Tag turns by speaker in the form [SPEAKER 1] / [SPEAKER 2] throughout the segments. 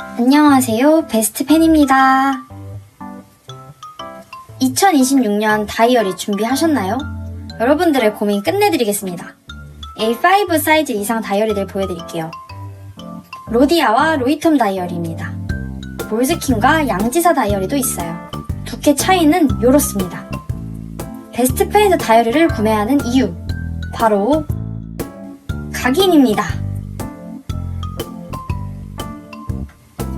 [SPEAKER 1] 안녕하세요. 베스트 팬입니다. 2026년 다이어리 준비하셨나요? 여러분들의 고민 끝내드리겠습니다. A5 사이즈 이상 다이어리들 보여드릴게요. 로디아와 로이텀 다이어리입니다. 몰스킨과 양지사 다이어리도 있어요. 두께 차이는 이렇습니다. 베스트팬에서 다이어리를 구매하는 이유 바로 각인입니다.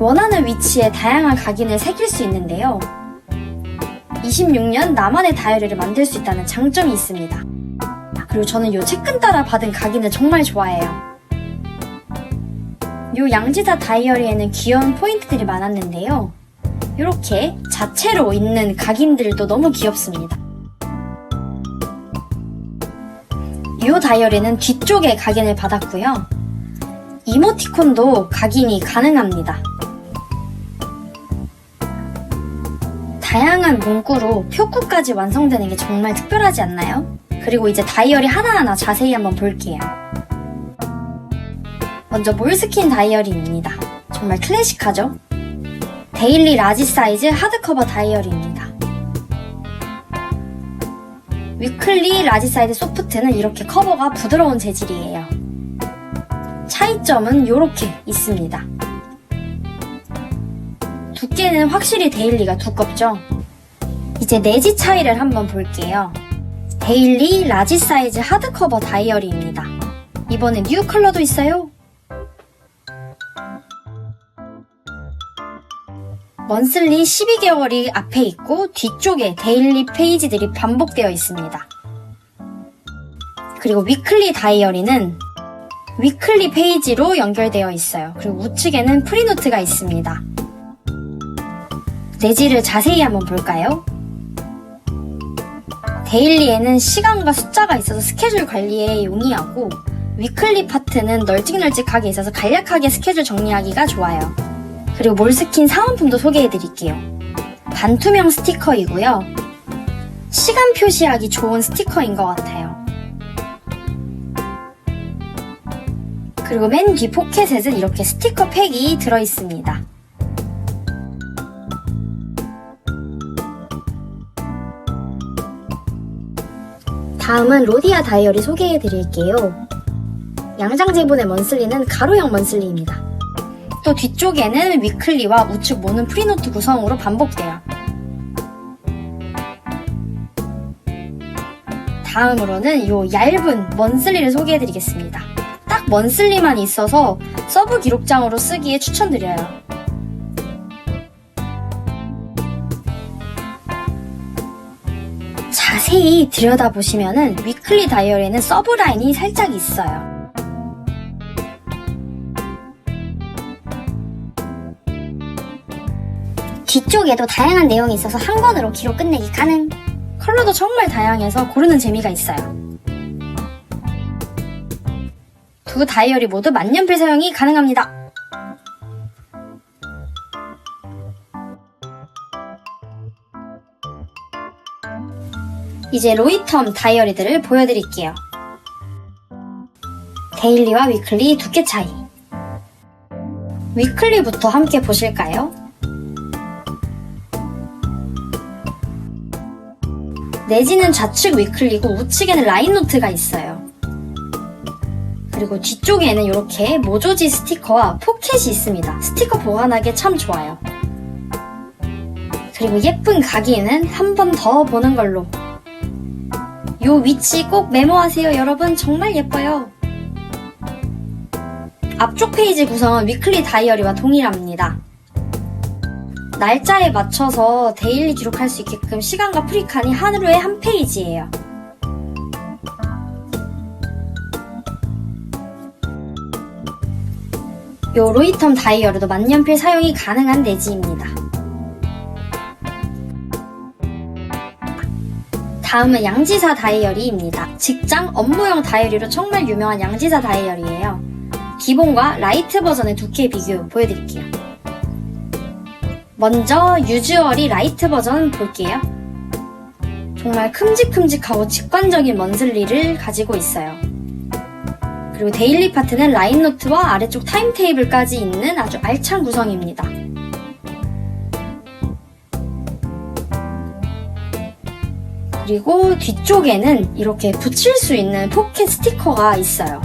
[SPEAKER 1] 원하는 위치에 다양한 각인을 새길 수 있는데요. 26년 나만의 다이어리를 만들 수 있다는 장점이 있습니다. 그리고 저는 요 책근 따라 받은 각인을 정말 좋아해요. 요 양지사 다이어리에는 귀여운 포인트들이 많았는데요. 이렇게 자체로 있는 각인들도 너무 귀엽습니다. 이 다이어리는 뒤쪽에 각인을 받았고요. 이모티콘도 각인이 가능합니다. 다양한 문구로 표구까지 완성되는 게 정말 특별하지 않나요? 그리고 이제 다이어리 하나하나 자세히 한번 볼게요. 먼저 몰스킨 다이어리입니다. 정말 클래식하죠? 데일리 라지 사이즈 하드커버 다이어리입니다. 위클리 라지 사이즈 소프트는 이렇게 커버가 부드러운 재질이에요. 차이점은 이렇게 있습니다. 두께는 확실히 데일리가 두껍죠? 이제 내지 차이를 한번 볼게요. 데일리 라지 사이즈 하드커버 다이어리입니다. 이번에 뉴 컬러도 있어요. 먼슬리 12개월이 앞에 있고 뒤쪽에 데일리 페이지들이 반복되어 있습니다. 그리고 위클리 다이어리는 위클리 페이지로 연결되어 있어요. 그리고 우측에는 프리노트가 있습니다. 내지를 자세히 한번 볼까요? 데일리에는 시간과 숫자가 있어서 스케줄 관리에 용이하고 위클리 파트는 널찍널찍하게 있어서 간략하게 스케줄 정리하기가 좋아요. 그리고 몰스킨 사은품도 소개해 드릴게요. 반투명 스티커이고요. 시간 표시하기 좋은 스티커인 것 같아요. 그리고 맨 뒤 포켓에는 이렇게 스티커 팩이 들어있습니다. 다음은 로디아 다이어리 소개해 드릴게요. 양장 제본의 먼슬리는 가로형 먼슬리입니다. 또 뒤쪽에는 위클리와 우측 모는 프리노트 구성으로 반복돼요. 다음으로는 이 얇은 먼슬리를 소개해 드리겠습니다. 딱 먼슬리만 있어서 서브 기록장으로 쓰기에 추천드려요. 자세히 들여다보시면은 위클리 다이어리에는 서브라인이 살짝 있어요. 뒤쪽에도 다양한 내용이 있어서 한 권으로 기록 끝내기 가능. 컬러도 정말 다양해서 고르는 재미가 있어요. 두 다이어리 모두 만년필 사용이 가능합니다. 이제 로이텀 다이어리들을 보여드릴게요. 데일리와 위클리 두께 차이. 위클리부터 함께 보실까요? 내지는 좌측 위클리고 우측에는 라인 노트가 있어요. 그리고 뒤쪽에는 이렇게 모조지 스티커와 포켓이 있습니다. 스티커 보관하기 참 좋아요. 그리고 예쁜 각인은 한번 더 보는 걸로. 요 위치 꼭 메모하세요, 여러분. 정말 예뻐요. 앞쪽 페이지 구성은 위클리 다이어리와 동일합니다. 날짜에 맞춰서 데일리 기록할 수 있게끔 시간과 프리칸이 하루에 한 페이지예요. 요 로이텀 다이어리도 만년필 사용이 가능한 내지입니다. 다음은 양지사 다이어리입니다. 직장 업무용 다이어리로 정말 유명한 양지사 다이어리예요. 기본과 라이트 버전의 두께 비교 보여드릴게요. 먼저 유주얼이 라이트 버전 볼게요. 정말 큼직큼직하고 직관적인 먼슬리를 가지고 있어요. 그리고 데일리 파트는 라인 노트와 아래쪽 타임 테이블까지 있는 아주 알찬 구성입니다. 그리고 뒤쪽에는 이렇게 붙일 수 있는 포켓 스티커가 있어요.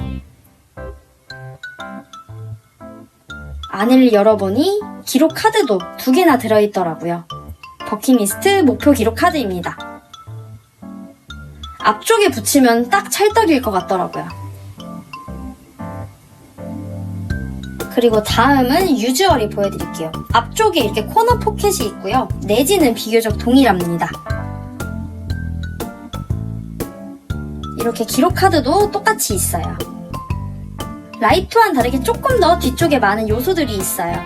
[SPEAKER 1] 안을 열어보니 기록 카드도 두 개나 들어있더라고요. 버킷리스트 목표 기록 카드입니다. 앞쪽에 붙이면 딱 찰떡일 것 같더라고요. 그리고 다음은 유주얼이 보여드릴게요. 앞쪽에 이렇게 코너 포켓이 있고요. 내지는 비교적 동일합니다. 이렇게 기록 카드도 똑같이 있어요. 라이트와는 다르게 조금 더 뒤쪽에 많은 요소들이 있어요.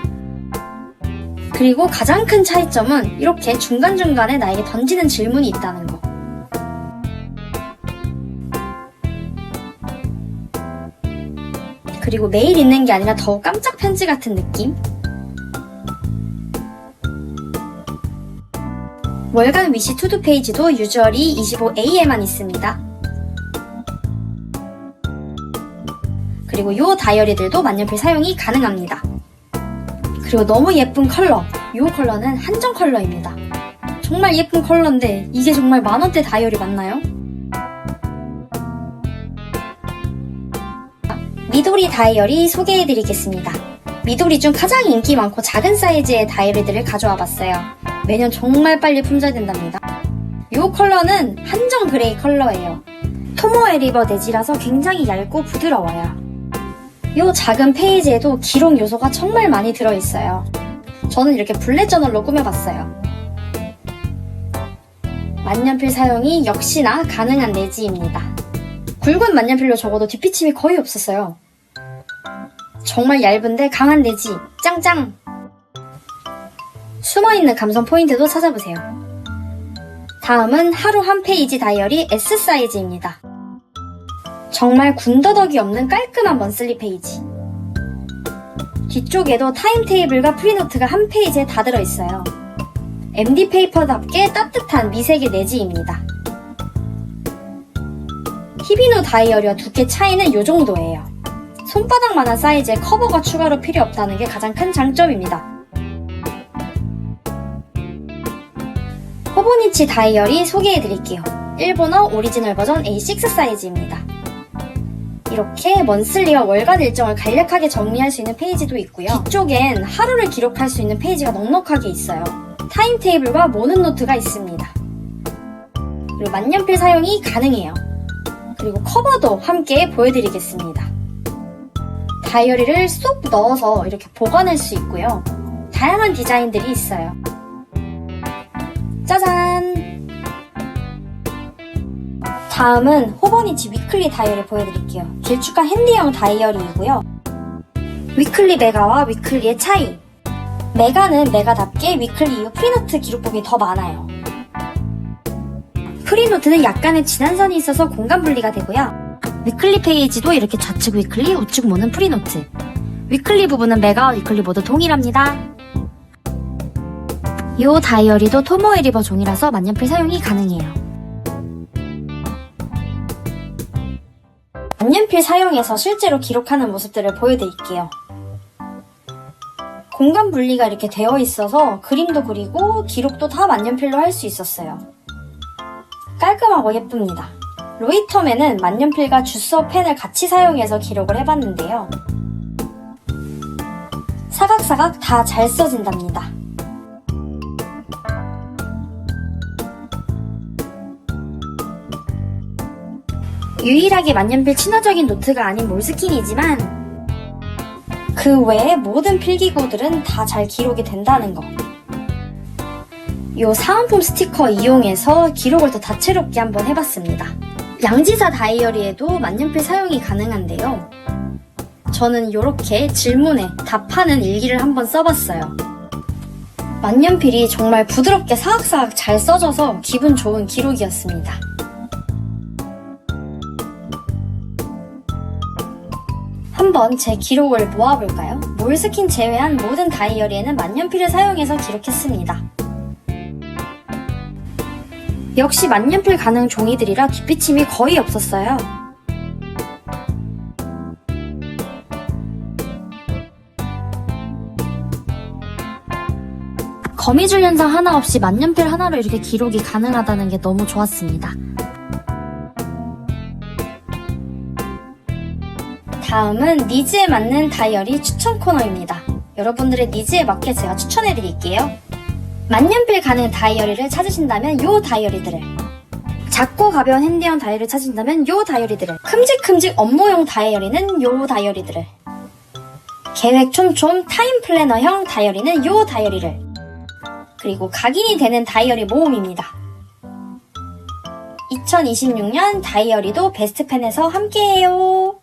[SPEAKER 1] 그리고 가장 큰 차이점은 이렇게 중간중간에 나에게 던지는 질문이 있다는 거. 그리고 매일 읽는 게 아니라 더욱 깜짝 편지 같은 느낌? 월간 위시 투두 페이지도 유저리 25A에만 있습니다. 그리고 요 다이어리들도 만년필 사용이 가능합니다. 그리고 너무 예쁜 컬러, 요 컬러는 한정 컬러입니다. 정말 예쁜 컬러인데 이게 정말 만원대 다이어리 맞나요? 미도리 다이어리 소개해드리겠습니다. 미도리 중 가장 인기 많고 작은 사이즈의 다이어리들을 가져와 봤어요. 매년 정말 빨리 품절된답니다. 요 컬러는 한정 그레이 컬러예요. 토모 에 리버 내지라서 굉장히 얇고 부드러워요. 요 작은 페이지에도 기록 요소가 정말 많이 들어있어요. 저는 이렇게 블랙 저널로 꾸며봤어요. 만년필 사용이 역시나 가능한 내지입니다. 굵은 만년필로 적어도 뒷비침이 거의 없었어요. 정말 얇은데 강한 내지, 짱짱! 숨어있는 감성 포인트도 찾아보세요. 다음은 하루 한 페이지 다이어리 S 사이즈입니다. 정말 군더더기 없는 깔끔한 먼슬리 페이지. 뒤쪽에도 타임테이블과 프리노트가 한 페이지에 다 들어있어요. MD 페이퍼답게 따뜻한 미색의 내지입니다. 히비노 다이어리와 두께 차이는 이 정도예요. 손바닥만한 사이즈에 커버가 추가로 필요 없다는 게 가장 큰 장점입니다. 호보니치 다이어리 소개해드릴게요. 일본어 오리지널 버전 A6 사이즈입니다. 이렇게 먼슬리와 월간 일정을 간략하게 정리할 수 있는 페이지도 있고요. 뒤쪽엔 하루를 기록할 수 있는 페이지가 넉넉하게 있어요. 타임테이블과 모는 노트가 있습니다. 그리고 만년필 사용이 가능해요. 그리고 커버도 함께 보여드리겠습니다. 다이어리를 쏙 넣어서 이렇게 보관할 수 있고요. 다양한 디자인들이 있어요. 짜잔! 다음은 호버니치 위클리 다이어리 보여드릴게요. 길쭉한 핸디형 다이어리이고요. 위클리 메가와 위클리의 차이. 메가는 메가답게 위클리 이후 프리노트 기록법이 더 많아요. 프리노트는 약간의 진한 선이 있어서 공간 분리가 되고요. 위클리 페이지도 이렇게 좌측 위클리, 우측 모는 프리노트. 위클리 부분은 메가와 위클리 모두 동일합니다. 이 다이어리도 토모에 리버 종이라서 만년필 사용이 가능해요. 만년필 사용해서 실제로 기록하는 모습들을 보여드릴게요. 공간 분리가 이렇게 되어 있어서 그림도 그리고 기록도 다 만년필로 할 수 있었어요. 깔끔하고 예쁩니다. 로이텀에는 만년필과 주서 펜을 같이 사용해서 기록을 해봤는데요. 사각사각 다 잘 써진답니다. 유일하게 만년필 친화적인 노트가 아닌 몰스킨이지만 그 외의 모든 필기구들은 다 잘 기록이 된다는 거. 요 사은품 스티커 이용해서 기록을 더 다채롭게 한번 해봤습니다. 양지사 다이어리에도 만년필 사용이 가능한데요. 저는 이렇게 질문에 답하는 일기를 한번 써봤어요. 만년필이 정말 부드럽게 사각사각 잘 써져서 기분 좋은 기록이었습니다. 한번 제 기록을 모아볼까요? 몰스킨 제외한 모든 다이어리에는 만년필을 사용해서 기록했습니다. 역시 만년필 가능 종이들이라 뒷받침이 거의 없었어요. 거미줄 현상 하나 없이 만년필 하나로 이렇게 기록이 가능하다는 게 너무 좋았습니다. 다음은 니즈에 맞는 다이어리 추천 코너입니다. 여러분들의 니즈에 맞게 제가 추천해 드릴게요. 만년필 가능 다이어리를 찾으신다면 요 다이어리들을 작고 가벼운 핸디형 다이어리를 찾으신다면 요 다이어리들을 큼직큼직 업무용 다이어리는 요 다이어리들을 계획 촘촘 타임 플래너형 다이어리는 요 다이어리를 그리고 각인이 되는 다이어리 모음입니다. 2026년 다이어리도 베스트펜에서 함께해요.